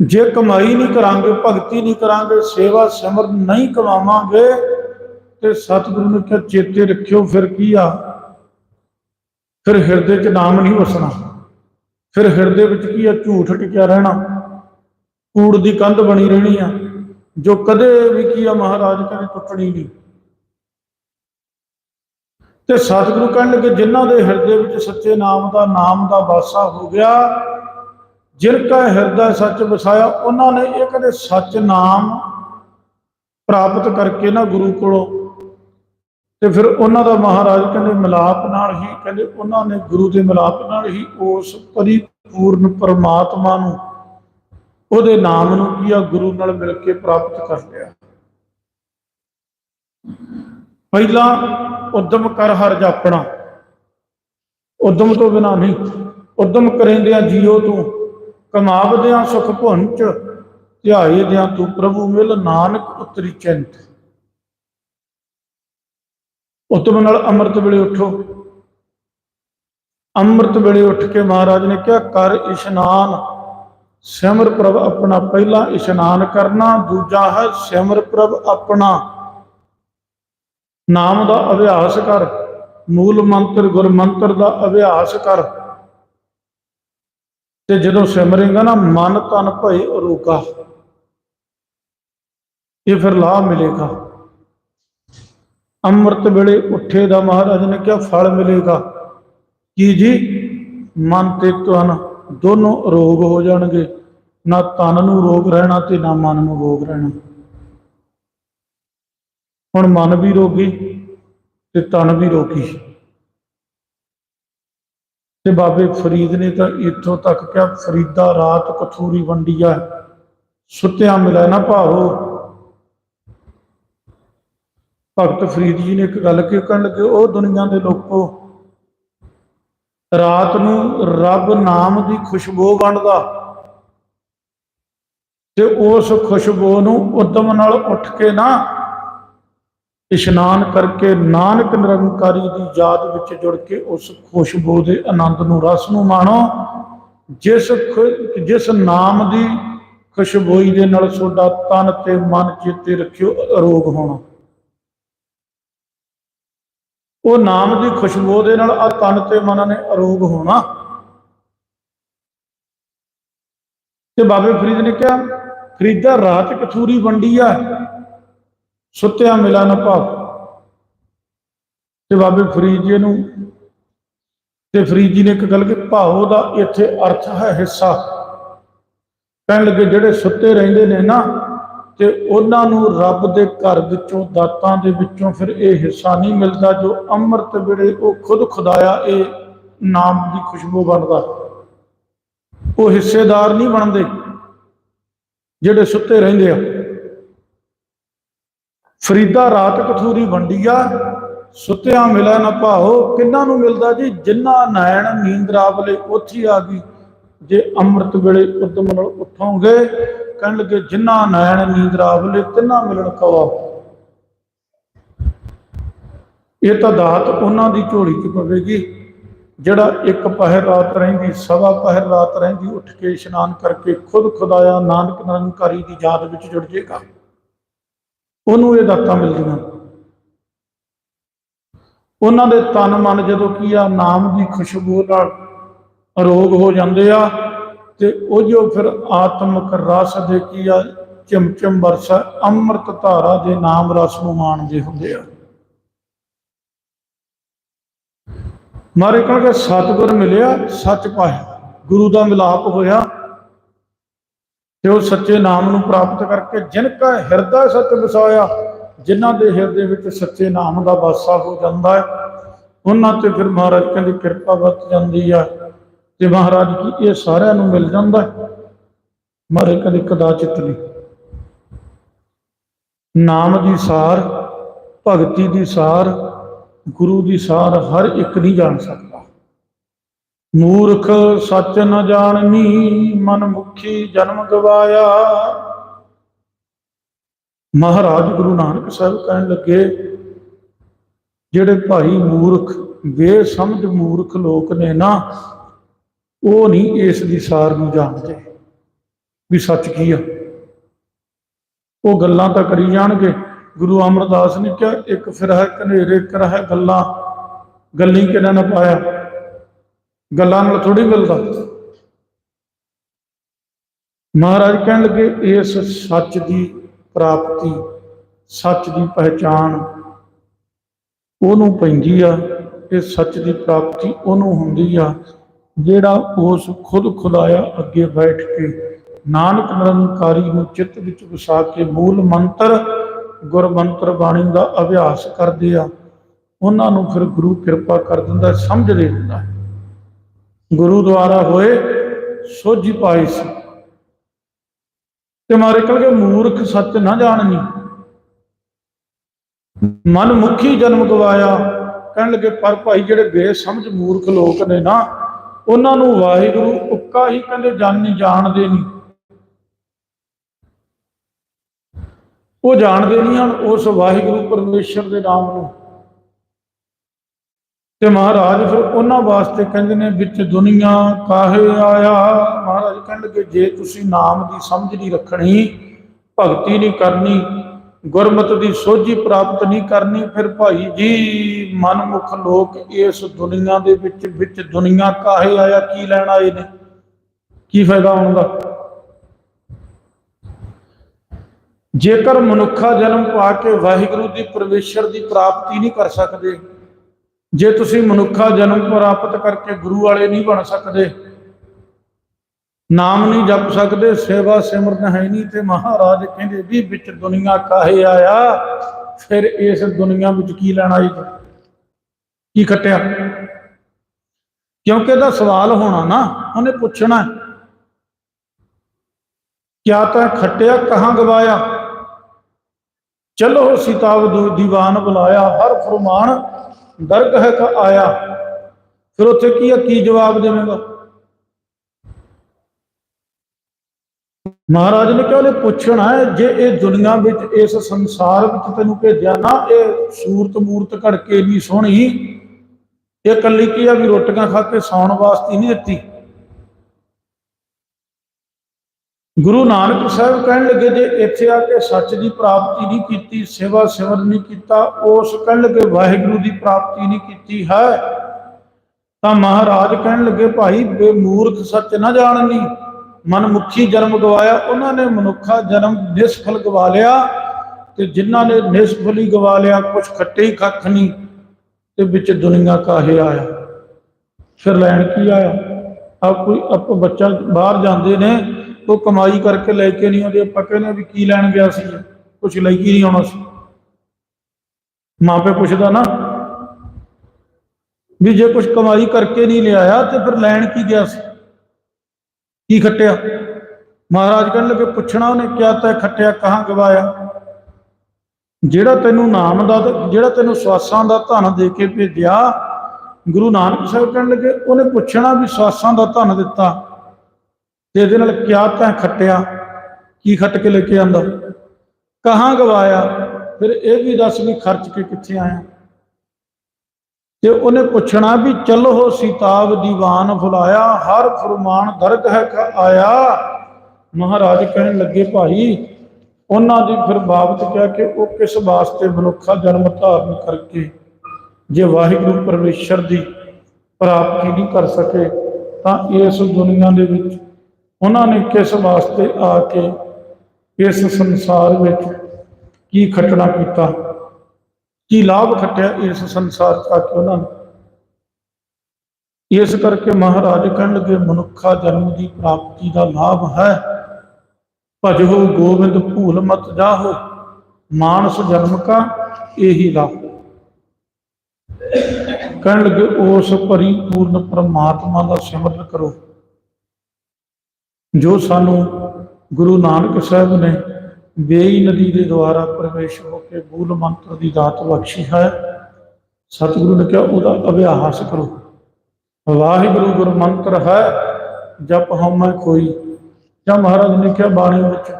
[SPEAKER 1] ਜੇ ਕਮਾਈ ਨਹੀਂ ਕਰਾਂਗੇ, ਭਗਤੀ ਨਹੀਂ ਕਰਾਂਗੇ, ਸੇਵਾ ਸਿਮਰ ਨਹੀਂ ਕਮਾਵਾਂਗੇ, ਤੇ ਸਤਿਗੁਰੂ ਨੇ ਕਿਹਾ, ਚੇਤੇ ਰੱਖਿਓ, ਫਿਰ ਕੀ ਆ? ਫਿਰ ਹਿਰਦੇ 'ਚ ਨਾਮ ਨਹੀਂ ਵਸਣਾ। ਫਿਰ ਹਿਰਦੇ ਵਿੱਚ ਕੀ ਆ? ਝੂਠ ਟਿਕਿਆ ਰਹਿਣਾ। ਕੂੜ ਦੀ ਕੰਧ ਬਣੀ ਰਹਿਣੀ ਆ। ਜੋ ਕਦੇ ਵੀ ਕੀ ਆ, ਮਹਾਰਾਜ ਕਹਿੰਦੇ ਟੁੱਟਣੀ ਨਹੀਂ। ਤੇ ਸਤਿਗੁਰੂ ਕਹਿਣ ਲੱਗੇ, ਜਿਨ੍ਹਾਂ ਦੇ ਹਿਰਦੇ ਵਿੱਚ ਸੱਚੇ ਨਾਮ ਦਾ ਨਾਮ ਦਾ ਵਾਸਾ ਹੋ ਗਿਆ, ਜਿਨ ਕਾ ਹਿਰਦਾ ਸੱਚ ਵਸਾਇਆ, ਉਹਨਾਂ ਨੇ ਇਹ ਕਦੇ ਸੱਚ ਨਾਮ ਪ੍ਰਾਪਤ ਕਰਕੇ ਨਾ ਗੁਰੂ ਕੋਲੋਂ ਤੇ ਫਿਰ ਉਹਨਾਂ ਦਾ ਮਹਾਰਾਜ ਕਹਿੰਦੇ ਮਿਲਾਪ ਨਾਲ ਹੀ ਕਹਿੰਦੇ ਉਹਨਾਂ ਨੇ ਗੁਰੂ ਦੇ ਮਿਲਾਪ ਨਾਲ ਹੀ ਉਸ ਪਰਿਪੂਰਨ ਪਰਮਾਤਮਾ ਨੂੰ ਉਹਦੇ ਨਾਮ ਨੂੰ ਕੀ ਆ, ਗੁਰੂ ਨਾਲ ਮਿਲ ਕੇ ਪ੍ਰਾਪਤ ਕਰ ਲਿਆ। ਪਹਿਲਾਂ ਉਦਮ ਕਰ ਹਰ ਜਾਪਣਾ। ਉਦਮ ਤੋਂ ਬਿਨਾ ਨਹੀਂ, ਉਦਮ ਕਰੇਂਦਿਆਂ ਜੀਓ ਤੂੰ, ਕਮਾਵਦਿਆਂ ਸੁਖ ਭੁੰਚ ਧਿਆਏ ਦਿਆਂ ਤੂੰ ਪ੍ਰਭੂ ਮਿਲ ਨਾਨਕ ਉਤਰੀ ਚਿੰਤ। ਉਤਮ ਨਾਲ ਅੰਮ੍ਰਿਤ ਵੇਲੇ ਉਠੋ। ਅੰਮ੍ਰਿਤ ਵੇਲੇ ਉੱਠ ਕੇ ਮਹਾਰਾਜ ਨੇ ਕਿਹਾ, ਕਰ ਇਸ਼ਨਾਨ। ਸਿਮਰ ਪ੍ਰਭ ਆਪਣਾ ਪਹਿਲਾ ਇਸ਼ਨਾਨ ਕਰਨਾ, ਦੂਜਾ ਹੈ ਸਿਮਰ ਪ੍ਰਭ ਆਪਣਾ। ਨਾਮ ਦਾ ਅਭਿਆਸ ਕਰ, ਮੂਲ ਮੰਤਰ, ਗੁਰ ਮੰਤਰ ਦਾ ਅਭਿਆਸ ਕਰ। ਤੇ ਜਦੋਂ ਸਿਮਰੇਗਾ ਨਾ, ਮਨ ਤਨ ਭਏ ਰੋਗਾ ਇਹ ਫਿਰ ਲਾਭ ਮਿਲੇਗਾ। ਅੰਮ੍ਰਿਤ ਵੇਲੇ ਉੱਠੇ ਦਾ ਮਹਾਰਾਜ ਨੇ ਕਿਹਾ, ਫਲ ਮਿਲੇਗਾ। ਕੀ ਜੀ? ਮਨ ਤੇ ਤਨ ਦੋਨੋਂ ਰੋਗ ਹੋ ਜਾਣਗੇ। ਨਾ ਤਨ ਨੂੰ ਰੋਗ ਰਹਿਣਾ ਤੇ ਨਾ ਮਨ ਨੂੰ ਰੋਗ ਰਹਿਣਾ। ਹੁਣ ਮਨ ਵੀ ਰੋਗੀ ਤੇ ਤਨ ਵੀ ਰੋਗੀ। ਤੇ ਬਾਬੇ ਫਰੀਦ ਨੇ ਤਾਂ ਇੱਥੋਂ ਤੱਕ ਕਿਹਾ, ਫਰੀਦਾ ਰਾਤ ਕਥੂਰੀ ਵੰਡੀਆ ਸੁੱਤਿਆਂ ਮਿਲੈ ਨਾ ਭਾਵੋ। ਭਗਤ ਫਰੀਦ ਜੀ ਨੇ ਇੱਕ ਗੱਲ ਕਿ ਕਹਿਣ ਲੱਗੇ ਉਹ ਦੁਨੀਆ ਦੇ ਲੋਕੋ, ਰਾਤ ਨੂੰ ਰੱਬ ਨਾਮ ਦੀ ਖੁਸ਼ਬੂ ਵੰਡਦਾ ਤੇ ਉਸ ਖੁਸ਼ਬੂ ਨੂੰ ਉਦਮ ਨਾਲ ਉੱਠ ਕੇ ਨਾ ਇਸ਼ਨਾਨ ਕਰਕੇ ਨਾਨਕ ਨਿਰੰਕਾਰੀ ਦੀ ਯਾਦ ਵਿੱਚ ਜੁੜ ਕੇ ਉਸ ਖੁਸ਼ਬੂ ਦੇ ਆਨੰਦ ਨੂੰ, ਰਸ ਨੂੰ ਮਾਣੋ। ਜਿਸ ਖੁ- ਜਿਸ ਨਾਮ ਦੀ ਖੁਸ਼ਬੂਈ ਦੇ ਨਾਲ ਤੁਹਾਡਾ ਤਨ ਤੇ ਮਨ ਚੇਤੇ ਰੱਖਿਓ ਅਰੋਗ ਹੋਣਾ। ਉਹ ਨਾਮ ਦੀ ਖੁਸ਼ਬੂ ਦੇ ਨਾਲ ਆ ਤਨ ਤੇ ਮਨ ਨੇ ਅਰੋਗ ਹੋਣਾ। ਤੇ ਬਾਬੇ ਫਰੀਦ ਨੇ ਕਿਹਾ, ਫਰੀਦਾ ਰਾਤ ਕਥੂਰੀ ਵੰਡੀ ਆ, ਸੁੱਤਿਆ ਮਿਲਾ ਨਾ ਭਾਵ। ਤੇ ਬਾਬੇ ਫਰੀਦ ਜੀ ਨੂੰ, ਤੇ ਫਰੀਦ ਜੀ ਨੇ ਇੱਕ ਗੱਲ ਕਿ ਭਾਵ ਦਾ ਇੱਥੇ ਅਰਥ ਹੈ ਹਿੱਸਾ। ਕਹਿਣ ਲੱਗੇ, ਜਿਹੜੇ ਸੁੱਤੇ ਰਹਿੰਦੇ ਨੇ ਨਾ ਤੇ ਉਹਨਾਂ ਨੂੰ ਰੱਬ ਦੇ ਘਰ ਵਿੱਚੋਂ, ਦਾਤਾਂ ਦੇ ਵਿੱਚੋਂ ਫਿਰ ਇਹ ਹਿੱਸਾ ਨਹੀਂ ਮਿਲਦਾ ਜੋ ਅੰਮ੍ਰਿਤ ਵੇਲੇ ਉਹ ਖੁਦ ਖੁਦਾਇਆ ਇਹ ਨਾਮ ਦੀ ਖੁਸ਼ਬੂ ਬਣਦਾ। ਉਹ ਹਿੱਸੇਦਾਰ ਨਹੀਂ ਬਣਦੇ ਜਿਹੜੇ ਸੁੱਤੇ ਰਹਿੰਦੇ ਆ। ਫਰੀਦਾ ਰਾਤ ਕਥੂਰੀ ਵੰਡੀਆ, ਸੁੱਤਿਆਂ ਮਿਲਿਆ ਨਾ ਭਾਓ। ਕਿੰਨਾਂ ਨੂੰ ਮਿਲਦਾ ਜੀ? ਜਿੰਨਾ ਨੈਣ ਨੀਂਦ ਵੇਲੇ ਉੱਥੇ ਆ ਗਈ। ਜੇ ਅੰਮ੍ਰਿਤ ਵੇਲੇ ਉਦਮ ਨਾਲ ਉਠੋਗੇ ਕਹਿਣ ਲੱਗੇ, ਜਿੰਨਾ ਨੈਣ ਨੀਂਦਰਾ ਵੇਲੇ ਤਿੰਨਾ ਮਿਲਣ ਕਵਾ ਇਹ ਤਾਂ ਦਾਤ ਉਹਨਾਂ ਦੀ ਝੋਲੀ 'ਚ ਪਵੇਗੀ, ਜਿਹੜਾ ਇੱਕ ਪਹਿਰ ਰਾਤ ਰਹਿੰਦੀ, ਸਵਾ ਪਹਿਰ ਰਾਤ ਰਹਿੰਦੀ, ਉੱਠ ਕੇ ਇਸ਼ਨਾਨ ਕਰਕੇ ਖੁਦ ਖੁਦਾਇਆ ਨਾਨਕ ਨਿਰੰਕਾਰੀ ਦੀ ਯਾਦ ਵਿੱਚ ਜੁੜ ਜਾਏਗਾ ਉਹਨੂੰ ਇਹ ਦਾਤਾਂ ਮਿਲਦੀਆਂ। ਉਹਨਾਂ ਦੇ ਤਨ ਮਨ ਜਦੋਂ ਕੀ ਆ, ਨਾਮ ਦੀ ਖੁਸ਼ਬੂ ਨਾਲ ਰੋਗ ਹੋ ਜਾਂਦੇ ਆ। ਤੇ ਉਹ ਜੋ ਫਿਰ ਆਤਮਕ ਰਸ ਦੇ ਕੀ ਆ, ਚਮਚਮ ਵਰਸਾ ਅੰਮ੍ਰਿਤ ਧਾਰਾ ਦੇ ਨਾਮ ਰਸ ਨੂੰ ਮਾਣਦੇ ਹੁੰਦੇ ਆ। ਮਾਰੇ ਕਹਿੰਦੇ ਸਤਿਗੁਰ ਮਿਲਿਆ, ਸੱਚ ਪਾਇਆ, ਗੁਰੂ ਦਾ ਮਿਲਾਪ ਹੋਇਆ ਤੇ ਉਹ ਸੱਚੇ ਨਾਮ ਨੂੰ ਪ੍ਰਾਪਤ ਕਰਕੇ ਜਿਨ ਕਾ ਹਿਰਦਾ ਸਤ ਵਸਾਇਆ, ਜਿਨ੍ਹਾਂ ਦੇ ਹਿਰਦੇ ਵਿੱਚ ਸੱਚੇ ਨਾਮ ਦਾ ਵਾਸਾ ਹੋ ਜਾਂਦਾ ਹੈ, ਉਹਨਾਂ ਤੇ ਫਿਰ ਮਹਾਰਾਜ ਕਹਿੰਦੀ ਕਿਰਪਾ ਵਰਤ ਜਾਂਦੀ ਆ। ਤੇ ਮਹਾਰਾਜ ਕੀ ਇਹ ਸਾਰਿਆਂ ਨੂੰ ਮਿਲ ਜਾਂਦਾ ਹੈ, ਮਾਰੇ ਕਦੇ ਕਦਾਚਿਤ ਨਹੀਂ। ਨਾਮ ਦੀ ਸਾਰ, ਭਗਤੀ ਦੀ ਸਾਰ, ਗੁਰੂ ਦੀ ਸਾਰ ਹਰ ਇੱਕ ਨਹੀਂ ਜਾਣ ਸਕਦਾ। ਮੂਰਖ ਸੱਚ ਨਾ ਜਾਣਨੀ ਮਨ ਮੁਖੀ ਜਨਮ ਗਵਾਇਆ। ਮਹਾਰਾਜ ਗੁਰੂ ਨਾਨਕ ਸਾਹਿਬ ਕਹਿਣ ਲੱਗੇ, ਜਿਹੜੇ ਭਾਈ ਮੂਰਖ ਬੇਸਮਝ ਮੂਰਖ ਲੋਕ ਨੇ ਨਾ ਉਹ ਨਹੀਂ ਇਸ ਦੀ ਸਾਰ ਨੂੰ ਜਾਣਦੇ ਵੀ ਸੱਚ ਕੀ ਆ। ਉਹ ਗੱਲਾਂ ਤਾਂ ਕਰੀ ਜਾਣਗੇ। ਗੁਰੂ ਅਮਰਦਾਸ ਨੇ ਕਿਹਾ, ਇੱਕ ਫਿਰ ਹੈ ਕਨੇਰੇ ਕਰ ਹੈ ਗੱਲਾਂ। ਗੱਲੀ ਕਿਹਨਾਂ ਨਾ ਪਾਇਆ? ਗੱਲਾਂ ਨਾਲ ਥੋੜੀ ਮਿਲਦਾ। ਮਹਾਰਾਜ ਕਹਿਣ ਲੱਗੇ, ਇਸ ਸੱਚ ਦੀ ਪ੍ਰਾਪਤੀ, ਸੱਚ ਦੀ ਪਹਿਚਾਣ ਉਹਨੂੰ ਪੈਂਦੀ ਆ ਇਹ ਸੱਚ ਦੀ ਪ੍ਰਾਪਤੀ ਉਹਨੂੰ ਹੁੰਦੀ ਆ। ਜਿਹੜਾ ਉਸ ਖੁਦ ਖੁਦਾਇਆ ਅੱਗੇ ਬੈਠ ਕੇ ਨਾਨਕ ਨਿਰੰਕਾਰੀ ਨੂੰ ਚਿੱਤ ਵਿੱਚ ਵਸਾ ਕੇ ਮੂਲ ਮੰਤਰ, ਗੁਰਮੰਤਰ ਬਾਣੀ ਦਾ ਅਭਿਆਸ ਕਰਦੇ ਆ, ਉਹਨਾਂ ਨੂੰ ਫਿਰ ਗੁਰੂ ਕਿਰਪਾ ਕਰ ਦਿੰਦਾ, ਸਮਝ ਦੇ ਦਿੰਦਾ। ਗੁਰੂ ਦੁਆਰਾ ਹੋਏ ਸੋਝੀ ਪਾਈ ਸੀ। ਤੇ ਮਾਰੇ ਕਹਗੇ ਮੂਰਖ ਸੱਚ ਨਾ ਜਾਣਨੀ। ਮਨ ਮੁਖੀ ਜਨਮ ਗਵਾਇਆ। ਕਹਿਣ ਲੱਗੇ, ਪਰ ਭਾਈ ਜਿਹੜੇ ਬੇਸਮਝ ਮੂਰਖ ਲੋਕ ਨੇ ਨਾ ਉਹਨਾਂ ਨੂੰ ਵਾਹਿਗੁਰੂ ਉੱਕਾ ਹੀ ਕਹਿੰਦੇ ਜਾਣੀ ਜਾਣਦੇ ਨਹੀਂ ਉਹ ਜਾਣਦੇ ਨਹੀਂ ਹਨ ਉਸ ਵਾਹਿਗੁਰੂ ਪਰਮੇਸ਼ਰ ਦੇ ਨਾਮ ਨੂੰ। ਤੇ ਮਹਾਰਾਜ ਫਿਰ ਉਹਨਾਂ ਵਾਸਤੇ ਕਹਿੰਦੇ ਨੇ, ਵਿੱਚ ਦੁਨੀਆ ਕਾਹੇ ਆਇਆ? ਮਹਾਰਾਜ ਕਹਿਣ ਲੱਗੇ ਜੇ ਤੁਸੀਂ ਨਾਮ ਦੀ ਸਮਝ ਨਹੀਂ ਰੱਖਣੀ, ਭਗਤੀ ਨਹੀਂ ਕਰਨੀ ਗੁਰਮਤ ਦੀ ਸੋਝੀ ਪ੍ਰਾਪਤ ਨਹੀਂ ਕਰਨੀ, ਫਿਰ ਭਾਈ ਜੀ ਮਨਮੁਖ ਲੋਕ ਇਸ ਦੁਨੀਆ ਦੇ ਵਿੱਚ ਵਿੱਚ ਦੁਨੀਆ ਕਾਹੇ ਆਇਆ, ਕੀ ਲੈਣ ਆਏ ਨੇ? ਕੀ ਫਾਇਦਾ ਆਉਣ ਦਾ? ਜੇਕਰ ਮਨੁੱਖਾ ਜਨਮ ਪਾ ਕੇ ਵਾਹਿਗੁਰੂ ਦੀ ਪਰਮੇਸ਼ਰ ਦੀ ਪ੍ਰਾਪਤੀ ਨਹੀਂ ਕਰ ਸਕਦੇ, ਜੇ ਤੁਸੀਂ ਮਨੁੱਖਾ ਜਨਮ ਪ੍ਰਾਪਤ ਕਰਕੇ ਗੁਰੂ ਵਾਲੇ ਨਹੀਂ ਬਣ ਸਕਦੇ ਨਾਮ ਨਹੀਂ ਜਪ ਸਕਦੇ, ਸੇਵਾ ਸਿਮਰਨ ਹੈ ਨਹੀਂ ਤੇ ਮਹਾਰਾਜ ਕਹਿੰਦੇ ਵੀ ਵਿੱਚ ਦੁਨੀਆ ਕਾਹੇ ਆਇਆ? ਫਿਰ ਇਸ ਦੁਨੀਆ ਵਿੱਚ ਕੀ ਲੈਣਾ ਜੀ? ਕੀ ਖੱਟਿਆ? ਕਿਉਂਕਿ ਇਹਦਾ ਸਵਾਲ ਹੋਣਾ ਨਾ, ਉਹਨੇ ਪੁੱਛਣਾ ਕਿਆ ਤਾਂ ਖੱਟਿਆ, ਕਹਾਂ ਗਵਾਇਆ? ਚਲੋ ਸਿਤਾਬ ਦੀਵਾਨ ਬੁਲਾਇਆ, ਹਰ ਫਰਮਾਨ ਦਰਗਹ ਕਾ ਆਇਆ। ਫਿਰ ਉੱਥੇ ਕੀ ਆ ਕੀ ਜਵਾਬ ਦੇਵੇਗਾ? ਮਹਾਰਾਜ ਨੇ ਕਿਹਾ, ਉਹਨੇ ਪੁੱਛਣਾ ਹੈ, ਜੇ ਇਹ ਦੁਨੀਆ ਵਿੱਚ, ਇਸ ਸੰਸਾਰ ਵਿੱਚ ਤੈਨੂੰ ਭੇਜਿਆ ਨਾ, ਇਹ ਸੂਰਤ ਮੂਰਤ ਘੜ ਕੇ ਨਹੀਂ ਸੋਹਣੀ, ਇਹ ਕੱਲੀ ਕੀ ਆ ਵੀ ਰੋਟੀਆਂ ਖਾ ਕੇ ਸੌਣ ਵਾਸਤੇ ਨਹੀਂ ਦਿੱਤੀ? ਗੁਰੂ ਨਾਨਕ ਸਾਹਿਬ ਕਹਿਣ ਲੱਗੇ, ਜੇ ਇੱਥੇ ਆ ਕੇ ਸੱਚ ਦੀ ਪ੍ਰਾਪਤੀ ਨਹੀਂ ਕੀਤੀ, ਸੇਵਾ ਸਿਮਰਨ ਨਹੀਂ ਕੀਤਾ, ਉਸ ਕਹਿਣ ਲੱਗੇ, ਵਾਹਿਗੁਰੂ ਦੀ ਪ੍ਰਾਪਤੀ ਨਹੀਂ ਕੀਤੀ ਹੈ, ਤਾਂ ਮਹਾਰਾਜ ਕਹਿਣ ਲੱਗੇ, ਭਾਈ ਬੇਮੂਰਖ ਸੱਚ ਨਾ ਜਾਣਨੀ। ਮਨਮੁਖੀ ਜਨਮ ਗਵਾਇਆ, ਉਹਨਾਂ ਨੇ ਮਨੁੱਖਾ ਜਨਮ ਨਿਸਫਲ ਗਵਾ ਲਿਆ ਤੇ ਜਿਨ੍ਹਾਂ ਨੇ ਨਿਸਫਲ ਹੀ ਗਵਾ ਲਿਆ, ਕੁਛ ਖੱਟੇ ਹੀ ਕੱਖ ਨਹੀਂ ਤੇ ਵਿੱਚ ਦੁਨੀਆ ਕਾਹੇ ਆਇਆ? ਫਿਰ ਲੈਣ ਕੀ ਆਇਆ? ਆ ਕੋਈ ਆਪ ਬੱਚਾ ਬਾਹਰ ਜਾਂਦੇ ਨੇ, ਉਹ ਕਮਾਈ ਕਰਕੇ ਲੈ ਕੇ ਨਹੀਂ ਆਉਂਦੇ, ਆਪਾਂ ਕਹਿੰਦੇ ਵੀ ਕੀ ਲੈਣ ਗਿਆ ਸੀ? ਕੁਛ ਲੈ ਕੇ ਨਹੀਂ ਆਉਣਾ ਸੀ। ਮਾਪੇ ਪੁੱਛਦਾ ਨਾ ਵੀ ਜੇ ਕੁਛ ਕਮਾਈ ਕਰਕੇ ਨਹੀਂ ਲਿਆਇਆ ਤੇ ਫਿਰ ਲੈਣ ਕੀ ਗਿਆ ਸੀ? ਕੀ ਖੱਟਿਆ? ਮਹਾਰਾਜ ਕਹਿਣ ਲੱਗੇ, ਪੁੱਛਣਾ ਉਹਨੇ, ਕਿਆ ਤੈ ਖੱਟਿਆ, ਕਹਾਂ ਗਵਾਇਆ? ਜਿਹੜਾ ਤੈਨੂੰ ਨਾਮ ਦਾ ਜਿਹੜਾ ਤੈਨੂੰ ਸਵਾਸਾਂ ਦਾ ਧਨ ਦੇ ਕੇ ਭੇਜਿਆ, ਗੁਰੂ ਨਾਨਕ ਸਾਹਿਬ ਕਹਿਣ ਲੱਗੇ, ਉਹਨੇ ਪੁੱਛਣਾ ਵੀ ਸਵਾਸਾਂ ਦਾ ਧਨ ਦਿੱਤਾ। ਤੇ ਇਹਦੇ ਨਾਲ ਕਿਆ ਤੈਂ ਖੱਟਿਆ? ਕੀ ਖੱਟ ਕੇ ਲੈ ਕੇ ਆਂਦਾ? ਕਹਾਂ ਗਵਾਇਆ? ਫਿਰ ਇਹ ਵੀ ਦੱਸ ਵੀ ਖਰਚ ਕੇ ਕਿੱਥੇ ਆਇਆ? ਤੇ ਉਹਨੇ ਪੁੱਛਣਾ ਵੀ ਚਲੋ ਸੀਤਾਬ ਦੀਵਾਨ ਫੁਲਾਇਆ ਹਰ ਫਰਮਾਨ ਦਰਗ ਹੈ ਕ ਆਇਆ। ਮਹਾਰਾਜ ਕਹਿਣ ਲੱਗੇ, ਭਾਈ, ਉਹਨਾਂ ਦੀ ਫਿਰ ਬਾਬਤ ਕਿਹਾ ਕਿ ਉਹ ਕਿਸ ਵਾਸਤੇ ਮਨੁੱਖਾ ਜਨਮ ਧਾਰਨ ਕਰਕੇ ਜੇ ਵਾਹਿਗੁਰੂ ਪਰਮੇਸ਼ਰ ਦੀ ਪ੍ਰਾਪਤੀ ਨਹੀਂ ਕਰ ਸਕੇ, ਤਾਂ ਇਸ ਦੁਨੀਆ ਦੇ ਵਿੱਚ ਉਹਨਾਂ ਨੇ ਕਿਸ ਵਾਸਤੇ ਆ ਕੇ ਇਸ ਸੰਸਾਰ ਵਿੱਚ ਕੀ ਖਟਣਾ ਕੀਤਾ? ਕੀ ਲਾਭ ਖੱਟਿਆ ਇਸ ਸੰਸਾਰ 'ਚ ਆ ਕੇ ਉਹਨਾਂ ਨੇ? ਇਸ ਕਰਕੇ ਮਹਾਰਾਜ ਕਹਿਣ ਲੱਗੇ, ਮਨੁੱਖਾ ਜਨਮ ਦੀ ਪ੍ਰਾਪਤੀ ਦਾ ਲਾਭ ਹੈ। ਭਜੋ ਗੋਬਿੰਦ, ਭੂਲ ਮਤ ਜਾਹੋ, ਮਾਨਸ ਜਨਮ ਕਾ ਇਹੀ ਲਾਭ। ਕਹਿਣ ਲੱਗੇ, ਉਸ ਪਰਿਪੂਰਨ ਪਰਮਾਤਮਾ ਦਾ ਸਿਮਰਨ ਕਰੋ, ਜੋ ਸਾਨੂੰ ਗੁਰੂ ਨਾਨਕ ਸਾਹਿਬ ਨੇ ਬੇਈ ਨਦੀ ਦੇ ਦੁਆਰਾ ਪ੍ਰਵੇਸ਼ ਹੋ ਕੇ ਮੂਲ ਮੰਤਰ ਦੀ ਦਾਤ ਬਖਸ਼ੀ ਹੈ। ਸਤਿਗੁਰੂ ਨੇ ਕਿਹਾ, ਉਹਦਾ ਅਭਿਆਸ ਕਰੋ। ਵਾਹਿਗੁਰੂ ਗੁਰ ਮੰਤਰ ਹੈ, ਜਪ ਹਉਮੈ ਕੋਈ। ਜਾਂ ਮਹਾਰਾਜ ਨੇ ਕਿਹਾ ਬਾਣੀ ਵਿੱਚ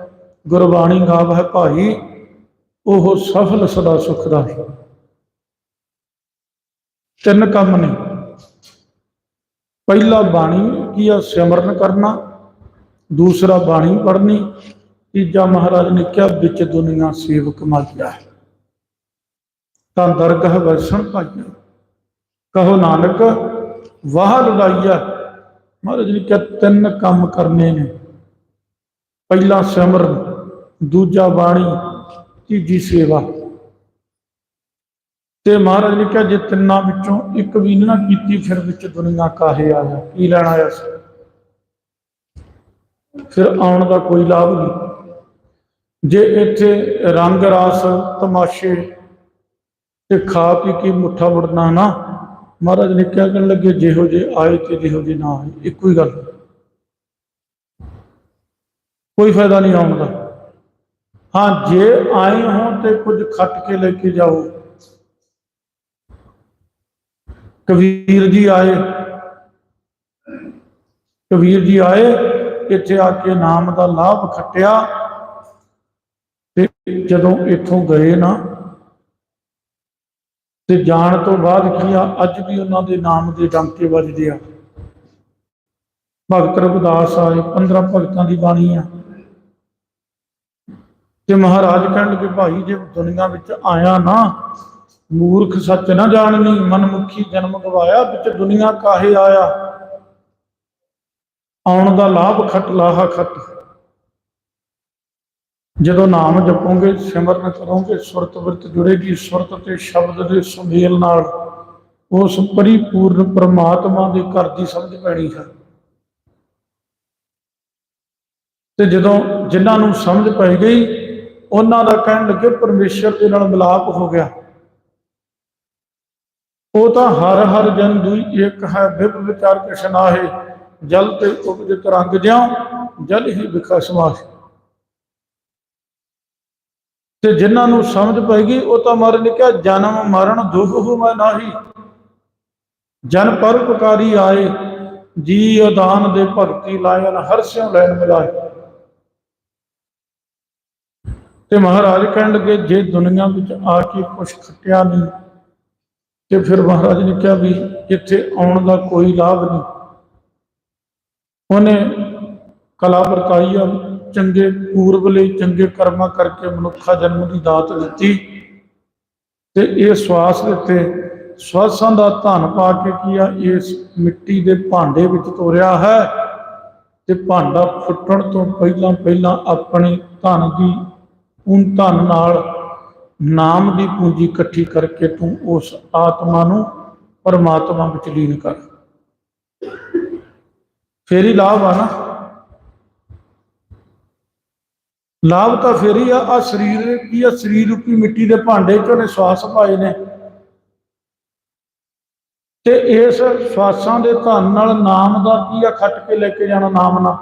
[SPEAKER 1] ਗੁਰਬਾਣੀ ਗਾਵ ਹੈ ਭਾਈ, ਉਹ ਸਫਲ ਸਦਾ ਸੁਖ ਦਾ ਤਿੰਨ ਕੰਮ ਨੇ। ਪਹਿਲਾ ਬਾਣੀ ਕੀ ਆ? ਸਿਮਰਨ ਕਰਨਾ। ਦੂਸਰਾ ਬਾਣੀ ਪੜ੍ਹਨੀ। ਤੀਜਾ ਮਹਾਰਾਜ ਨੇ ਕਿਹਾ, ਵਿੱਚ ਦੁਨੀਆ ਸੇਵਕ ਮਾਲਿਆ ਹੈ ਤਾਂ ਦਰਗਹ ਵਰਸਣ ਭਾਈਆ ਕਹੋ ਨਾਨਕ, ਵਾਹ ਲੁਦਾਈਆ ਮਹਾਰਾਜ ਨੇ ਕਿਹਾ, ਤਿੰਨ ਕੰਮ ਕਰਨੇ ਨੇ। ਪਹਿਲਾ ਸਿਮਰਨ, ਦੂਜਾ ਬਾਣੀ, ਤੀਜੀ ਸੇਵਾ। ਤੇ ਮਹਾਰਾਜ ਨੇ ਕਿਹਾ, ਜੇ ਤਿੰਨਾਂ ਵਿੱਚੋਂ ਇੱਕ ਵੀ ਨਾ ਕੀਤੀ, ਫਿਰ ਵਿੱਚ ਦੁਨੀਆ ਕਾਹੇ ਆਇਆ ਕੀ ਲੈਣ ਆਇਆ ਸੀ ਫਿਰ ਆਉਣ ਦਾ ਕੋਈ ਲਾਭ ਨਹੀਂ। ਜੇ ਇੱਥੇ ਰੰਗ, ਰਾਸ, ਤਮਾਸ਼ੇ ਤੇ ਖਾ ਪੀ ਕੇ ਮੁੱਠਾ ਵੜਨਾ ਨਾ, ਮਹਾਰਾਜ ਨੇ ਕਿਹਾ ਕਰਨ ਲੱਗੇ, ਜਿਹੋ ਜੇ ਆਏ ਤੇ ਜਿਹੋ ਜੇ ਨਾ ਆਏ, ਇੱਕੋ ਹੀ ਗੱਲ। ਕੋਈ ਫਾਇਦਾ ਨਹੀਂ ਆਉਣ ਦਾ। ਹਾਂ, ਜੇ ਆਏ ਹੋ ਤੇ ਕੁਝ ਖੱਟ ਕੇ ਲੈ ਕੇ ਜਾਓ। ਕਬੀਰ ਜੀ ਆਏ। ਕਬੀਰ ਜੀ ਆਏ, ਇੱਥੇ ਆ ਕੇ ਨਾਮ ਦਾ ਲਾਭ ਖੱਟਿਆ। ਜਦੋਂ ਇੱਥੋਂ ਗਏ ਨਾ, ਤੇ ਜਾਣ ਤੋਂ ਬਾਅਦ ਕੀ ਆ, ਅੱਜ ਵੀ ਉਹਨਾਂ ਦੇ ਨਾਮ ਦੇ ਡੰਕੇ ਵੱਜਦੇ ਆ। ਭਗਤ ਰਘੁਦਾਸ ਆਏ 15 ਭਗਤਾਂ ਦੀ ਬਾਣੀ ਆ। ਤੇ ਮਹਾਰਾਜ ਕਹਿਣ ਲੱਗੇ, ਭਾਈ, ਜੇ ਦੁਨੀਆ ਵਿੱਚ ਆਇਆ ਨਾ, ਮੂਰਖ ਸੱਚ ਨਾ ਜਾਣਨੀ, ਮਨਮੁਖੀ ਜਨਮ ਗਵਾਇਆ, ਵਿੱਚ ਦੁਨੀਆ ਕਾਹੇ ਆਇਆ? ਆਉਣ ਦਾ ਲਾਭ ਖੱਟ, ਲਾਹਾ ਖੱਟ। ਜਦੋਂ ਨਾਮ ਜਪੋਗੇ, ਸਿਮਰਨ ਕਰੋਗੇ, ਸੁਰਤ ਬਿਰਤ ਜੁੜੇਗੀ, ਸੁਰਤ ਤੇ ਸ਼ਬਦ ਦੇ ਸੁਮੇਲ ਨਾਲ ਉਸ ਪਰਿਪੂਰਨ ਪ੍ਰਮਾਤਮਾ ਦੇ ਘਰ ਦੀ ਸਮਝ ਪੈਣੀ ਹੈ। ਤੇ ਜਦੋਂ ਜਿਨ੍ਹਾਂ ਨੂੰ ਸਮਝ ਪੈ ਗਈ, ਉਹਨਾਂ ਦਾ ਕਹਿਣ ਲੱਗੇ, ਪਰਮੇਸ਼ਰ ਦੇ ਨਾਲ ਮਿਲਾਪ ਹੋ ਗਿਆ। ਉਹ ਤਾਂ ਹਰ ਹਰ ਜਨ ਦੂਈ ਇੱਕ ਹੈ ਵਿਭ ਵਿਚਾਰ ਕਸ਼ਨਾਹੇ ਜਲ ਤੇ ਉਪਜਿਤ ਰੰਗ ਜਿਉ, ਜਲ ਹੀ ਵਿਖਾ ਸਮਾਸ ਤੇ ਜਿਨ੍ਹਾਂ ਨੂੰ ਸਮਝ ਪੈ ਉਹ ਤਾਂ ਮਰ ਨੇ ਕਿਹਾ, ਜਨਮ ਮਰਨ ਦੁਖ ਹੋ ਮੈਂ ਨਾਹੀ। ਜਨ ਪਰਉਪਕਾਰੀ ਆਏ ਜੀ ਅਦਾਨ ਦੇ ਭਗਤੀ ਲਾਇਨ ਹਰ ਸਿਉ ਲੈਣ ਮਿਲਾਏ। ਤੇ ਮਹਾਰਾਜ ਕਹਿਣ ਲੱਗੇ, ਜੇ ਦੁਨੀਆ ਵਿੱਚ ਆ ਕੇ ਕੁਛ ਖੱਟਿਆ ਨਹੀਂ, ਤੇ ਫਿਰ ਮਹਾਰਾਜ ਨੇ ਕਿਹਾ ਵੀ ਇੱਥੇ ਆਉਣ ਦਾ ਕੋਈ ਲਾਭ ਨਹੀਂ। ਉਹਨੇ ਕਲਾ ਵਰਤਾਈ ਆ। ਚੰਗੇ ਪੂਰਬ ਲਈ ਚੰਗੇ ਕਰਮਾਂ ਕਰਕੇ ਮਨੁੱਖਾ ਜਨਮ ਦੀ ਦਾਤ ਦਿੱਤੀ ਤੇ ਇਹ ਸਵਾਸ ਦਿੱਤੇ ਸਵਾਸਾਂ ਦਾ ਧਨ ਪਾ ਕੇ ਕੀ ਆ, ਇਸ ਮਿੱਟੀ ਦੇ ਭਾਂਡੇ ਵਿੱਚ ਤੋਰਿਆ ਹੈ ਤੇ ਭਾਂਡਾ ਫੁੱਟਣ ਤੋਂ ਪਹਿਲਾਂ ਪਹਿਲਾਂ ਆਪਣੇ ਧਨ ਦੀ, ਉਨ ਧਨ ਨਾਲ ਨਾਮ ਦੀ ਪੂੰਜੀ ਇਕੱਠੀ ਕਰਕੇ ਤੂੰ ਉਸ ਆਤਮਾ ਨੂੰ ਪਰਮਾਤਮਾ ਵਿੱਚ ਲੀਨ ਕਰ। ਫੇਰ ਹੀ ਲਾਭ ਆ ਨਾ। ਲਾਭ ਤਾਂ ਫੇਰ ਹੀ ਆ ਆ ਸਰੀਰ ਕੀ ਆ, ਸਰੀਰ ਰੂਪੀ ਮਿੱਟੀ ਦੇ ਭਾਂਡੇ ਚ ਉਹਨੇ ਸਵਾਸ ਪਾਏ ਨੇ। ਤੇ ਇਸ ਸਵਾਸਾਂ ਦੇ ਧਨ ਨਾਲ ਨਾਮ ਦਾ ਕੀ ਆ, ਖੱਟ ਕੇ ਲੈ ਕੇ ਜਾਣਾ ਨਾਮ ਨਾਲ।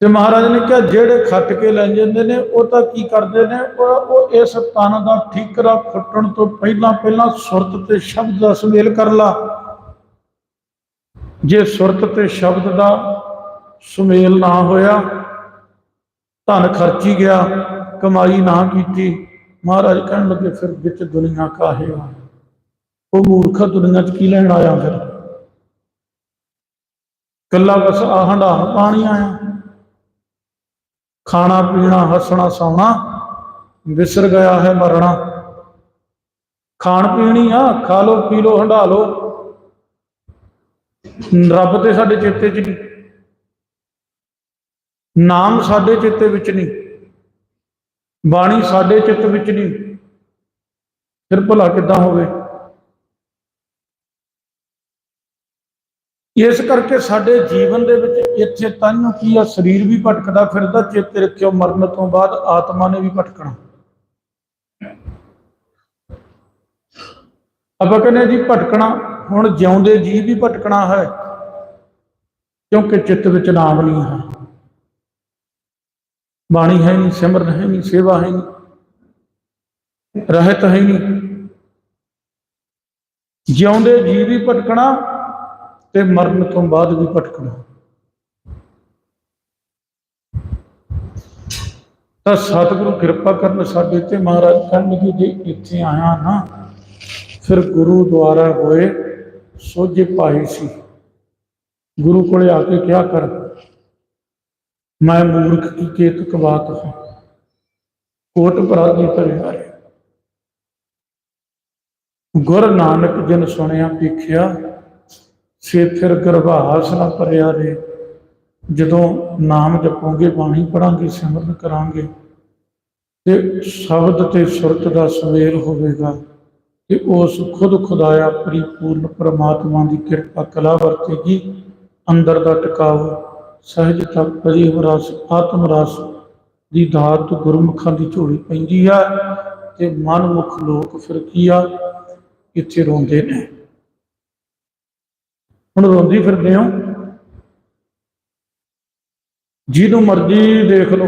[SPEAKER 1] ਤੇ ਮਹਾਰਾਜ ਨੇ ਕਿਹਾ, ਜਿਹੜੇ ਖੱਟ ਕੇ ਲੈ ਜਾਂਦੇ ਨੇ, ਉਹ ਤਾਂ ਕੀ ਕਰਦੇ ਨੇ? ਉਹ ਉਹ ਇਸ ਤਨ ਦਾ ਠੀਕਰਾ ਫੁੱਟਣ ਤੋਂ ਪਹਿਲਾਂ ਪਹਿਲਾਂ ਸੁਰਤ ਤੇ ਸ਼ਬਦ ਦਾ ਸੁਮੇਲ ਕਰ ਲਾ। ਜੇ ਸੁਰਤ ਤੇ ਸ਼ਬਦ ਦਾ ਸੁਮੇਲ ਨਾ ਹੋਇਆ ਧਨ ਖਰਚੀ ਗਿਆ, ਕਮਾਈ ਨਾ ਕੀਤੀ। ਮਹਾਰਾਜ ਕਹਿਣ ਲੱਗੇ, ਫਿਰ ਵਿੱਚ ਦੁਨੀਆ ਕਾਹੇ ਆ? ਉਹ ਮੂਰਖ ਦੁਨੀਆ 'ਚ ਕੀ ਲੈਣ ਆਇਆ ਫਿਰ? ਕੱਲਾ ਬਸ ਆ ਪਾਣੀ ਆਇਆ ਖਾਣਾ, ਪੀਣਾ, ਹੱਸਣਾ, ਸੌਣਾ, ਵਿਸਰ ਗਿਆ ਹੈ ਮਰਨਾ। ਖਾਣ ਪੀਣੀ ਆ, ਖਾ ਲੋ ਪੀ ਲੋ ਹੰਡਾ ਲੋ ਰੱਬ ਤੇ ਸਾਡੇ ਚੇਤੇ 'ਚ ਨਹੀਂ ਨਾਮ ਸਾਡੇ ਚਿੱਤ ਵਿੱਚ ਨਹੀਂ, ਬਾਣੀ ਸਾਡੇ ਚਿੱਤ ਵਿੱਚ ਨਹੀਂ। ਫਿਰ ਭਲਾ ਕਿੱਦਾਂ ਹੋਵੇ? ਇਸ ਕਰਕੇ ਸਾਡੇ ਜੀਵਨ ਦੇ ਵਿੱਚ ਇੱਥੇ ਤਨ ਕੀ ਆ, ਸਰੀਰ ਵੀ ਭਟਕਦਾ ਫਿਰਦਾ, ਚੇਤੇ ਰੱਖਿਓ, ਮਰਨ ਤੋਂ ਬਾਅਦ ਆਤਮਾ ਨੇ ਵੀ ਭਟਕਣਾ। ਆਪਾਂ ਕਹਿੰਦੇ ਜੀ ਭਟਕਣਾ, ਹੁਣ ਜਿਉਂਦੇ ਜੀ ਵੀ ਭਟਕਣਾ ਹੈ, ਕਿਉਂਕਿ ਚਿੱਤ ਵਿੱਚ ਨਾਮ ਨਹੀਂ ਹੈ। ਬਾਣੀ ਹੈ ਨਹੀਂ, ਸਿਮਰਨ ਹੈ ਨਹੀਂ, ਸੇਵਾ ਹੈ ਨਹੀਂ, ਰਹਿਤ ਹੈ ਨਹੀਂ। ਜਿਉਂਦੇ ਜੀ ਵੀ ਭਟਕਣਾ ਤੇ ਮਰਨ ਤੋਂ ਬਾਅਦ ਵੀ ਭਟਕਣਾ। ਤਾਂ ਸਤਿਗੁਰੂ ਕਿਰਪਾ ਕਰਨ ਸਾਡੇ ਤੇ ਮਹਾਰਾਜ ਕਹਿੰਦੇ ਜੇ ਇੱਥੇ ਆਇਆ ਨਾ, ਫਿਰ ਗੁਰੂ ਦੁਆਰਾ ਹੋਏ ਸੋਝੇ ਭਾਈ ਸੀ। ਗੁਰੂ ਕੋਲੇ ਆ ਕੇ ਕਿਹਾ ਕਰ ਮੈਂ ਮੂਰਖ ਕੀ ਕੇਤਕ ਕਵਾਤ ਹਾਂ? ਕੋਟ ਪਰਾਧੀ ਭਰਿਆ ਰੇ ਗੁਰ ਨਾਨਕ ਜਨ ਸੁਣਿਆ ਪੀਖਿਆ ਸੇ ਫਿਰ ਗਰਭਾਸ ਨਾ ਭਰਿਆ ਰੇ। ਜਦੋਂ ਨਾਮ ਜਪੋਗੇ ਬਾਣੀ ਪੜਾਂਗੇ ਸਿਮਰਨ ਕਰਾਂਗੇ, ਤੇ ਸ਼ਬਦ ਤੇ ਸੁਰਤ ਦਾ ਸਵੇਰ ਹੋਵੇਗਾ। ਕਿ ਉਸ ਖੁਦ ਖੁਦਾਇਆ ਪਰਿਪੂਰਨ ਪ੍ਰਮਾਤਮਾ ਦੀ ਕਿਰਪਾ ਕਲਾ ਵਰਤੇਗੀ, ਅੰਦਰ ਦਾ ਟਿਕਾਓ ਸਹਿਜ ਸਹਿਜਤਾ ਪ੍ਰੇਮ ਰਸ, ਆਤਮ ਰਸ ਦੀ ਦਾਤ ਗੁਰਮੁਖਾਂ ਦੀ ਝੋਲੀ ਪੈਂਦੀ ਆ ਤੇ ਮਨਮੁਖ ਲੋਕ ਫਿਰ ਕੀ ਆ? ਇੱਥੇ ਰੋਂਦੇ ਨੇ। ਹੁਣ ਰੋਂਦੀ ਫਿਰਦੇ ਹੋ? ਜਿਹਨੂੰ ਮਰਜ਼ੀ ਦੇਖ ਲਓ।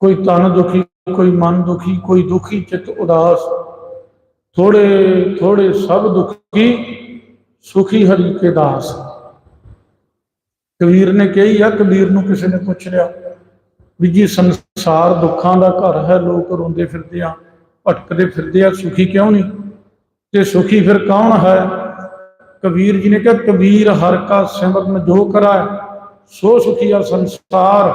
[SPEAKER 1] ਕੋਈ ਤਨ ਦੁਖੀ, ਕੋਈ ਮਨ ਦੁਖੀ, ਕੋਈ ਦੁਖੀ ਚਿੱਤ ਉਦਾਸ। ਥੋੜੇ ਥੋੜੇ ਸਭ ਦੁਖੀ, ਸੁਖੀ ਹਰੀ ਕੇ ਦਾਸ। ਕਬੀਰ ਨੇ ਕਹੀ ਆ, ਕਬੀਰ ਨੂੰ ਕਿਸੇ ਨੇ ਪੁੱਛ ਲਿਆ ਵੀ ਜੀ ਸੰਸਾਰ ਦੁੱਖਾਂ ਦਾ ਘਰ ਹੈ, ਲੋਕ ਰੋਂਦੇ ਫਿਰਦੇ ਆ, ਭਟਕਦੇ ਫਿਰਦੇ ਆ, ਸੁਖੀ ਕਿਉਂ ਨਹੀਂ? ਤੇ ਸੁਖੀ ਫਿਰ ਕੌਣ ਹੈ? ਕਬੀਰ ਜੀ ਨੇ ਕਿਹਾ, ਕਬੀਰ ਹਰ ਕਾ ਸਿਮਰਨ ਜੋ ਕਰਾਏ, ਸੋ ਸੁਖੀ ਆ ਸੰਸਾਰ,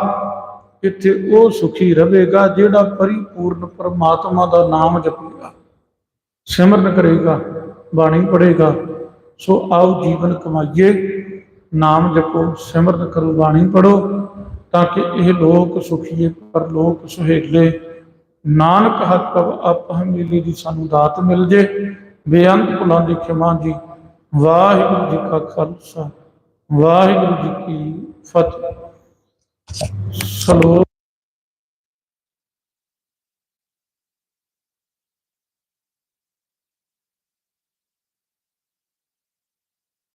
[SPEAKER 1] ਇੱਥੇ ਉਹ ਸੁਖੀ ਰਹੇਗਾ ਜਿਹੜਾ ਪਰਿਪੂਰਨ ਪਰਮਾਤਮਾ ਦਾ ਨਾਮ ਜਪੇਗਾ। ਸਿਮਰਨ ਕਰੇਗਾ, ਬਾਣੀ ਪੜੇਗਾ ਸੋ ਆਓ ਜੀਵਨ ਕਮਾਈਏ। ਨਾਮ ਜਪੋ ਸਿਮਰਨ ਕਰੋ, ਬਾਣੀ ਪੜੋ ਤਾਂ ਕਿ ਇਹ ਲੋਕ ਸੁਖੀਏ, ਪਰ ਲੋਕ ਸੁਹੇਲੇ। ਨਾਨਕ ਹੱਕ ਅਪ ਹਮੀਲੀ ਦੀ ਸਾਨੂੰ ਦਾਤ ਮਿਲ ਜੇ। ਬੇਅੰਤ ਭੁਲਾਂ ਦੀ ਖਿਮਾ ਜੀ। ਵਾਹਿਗੁਰੂ ਜੀ ਕਾ ਖਾਲਸਾ। ਵਾਹਿਗੁਰੂ ਜੀ ਕੀ ਫਤਿਹ। ਸਲੋਕ